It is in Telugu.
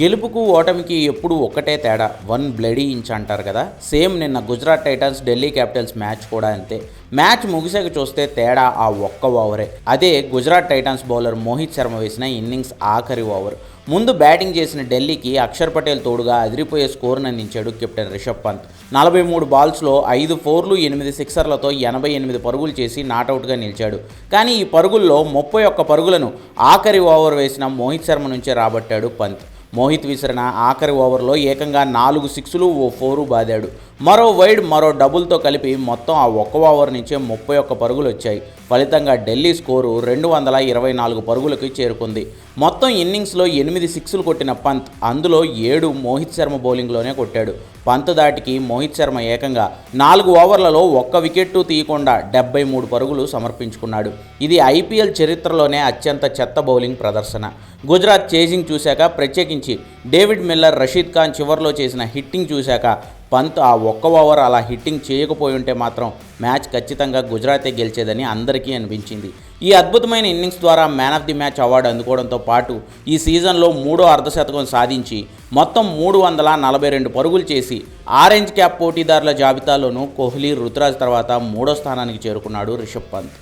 గెలుపుకు ఓటమికి ఎప్పుడు ఒక్కటే తేడా వన్ బ్లడీ ఇంచ్ అంటారు కదా. సేమ్ నిన్న Gujarat Titans Delhi Capitals match కూడా అంతే. మ్యాచ్ ముగిసాక చూస్తే తేడా ఆ ఒక్క ఓవరే. అదే గుజరాత్ టైటన్స్ బౌలర్ మోహిత్ శర్మ వేసిన ఇన్నింగ్స్ ఆఖరి ఓవర్. ముందు బ్యాటింగ్ చేసిన ఢిల్లీకి అక్షర్ పటేల్ తోడుగా అదిరిపోయే స్కోర్ను అందించాడు కెప్టెన్ రిషబ్ పంత్. నలభై మూడు బాల్స్లో ఐదు ఫోర్లు ఎనిమిది సిక్సర్లతో ఎనభై ఎనిమిది పరుగులు చేసి నాటౌట్గా నిలిచాడు. కానీ ఈ పరుగుల్లో ముప్పై ఒక్క పరుగులను ఆఖరి ఓవర్ వేసిన మోహిత్ శర్మ నుంచే రాబట్టాడు పంత్. మోహిత్ విసిరిన ఆఖరి ఓవర్లో ఏకంగా నాలుగు సిక్స్లు ఓ ఫోరు బాదాడు. మరో వైడ్ మరో డబుల్తో కలిపి మొత్తం ఆ ఒక్క ఓవర్ నుంచే ముప్పై ఒక్క పరుగులు వచ్చాయి. ఫలితంగా ఢిల్లీ స్కోరు రెండు వందల ఇరవై నాలుగు పరుగులకు చేరుకుంది. మొత్తం ఇన్నింగ్స్లో ఎనిమిది సిక్స్లు కొట్టిన పంత్ అందులో ఏడు మోహిత్ శర్మ బౌలింగ్లోనే కొట్టాడు. పంత్ దాటికి మోహిత్ శర్మ ఏకంగా నాలుగు ఓవర్లలో ఒక్క వికెట్టు తీయకుండా డెబ్బై మూడు పరుగులు సమర్పించుకున్నాడు. ఇది ఐపీఎల్ చరిత్రలోనే అత్యంత చెత్త బౌలింగ్ ప్రదర్శన. గుజరాత్ చేజింగ్ చూశాక ప్రత్యేకించి డేవిడ్ మిల్లర్ రషీద్ ఖాన్ చివర్లో చేసిన హిట్టింగ్ చూశాక పంత్ ఆ ఒక్క ఓవర్ అలా హిట్టింగ్ చేయకపోయి ఉంటే మాత్రం మ్యాచ్ ఖచ్చితంగా గుజరాతే గెలిచేదని అందరికీ అనిపించింది. ఈ అద్భుతమైన ఇన్నింగ్స్ ద్వారా man of the match award అందుకోవడంతో పాటు ఈ సీజన్లో మూడో అర్ధశతకం సాధించి మొత్తం మూడు వందల నలభై రెండు పరుగులు చేసి ఆరెంజ్ క్యాప్ పోటీదారుల జాబితాలోనూ కోహ్లీ రుతురాజ్ తర్వాత మూడో స్థానానికి చేరుకున్నాడు రిషబ్ పంత్.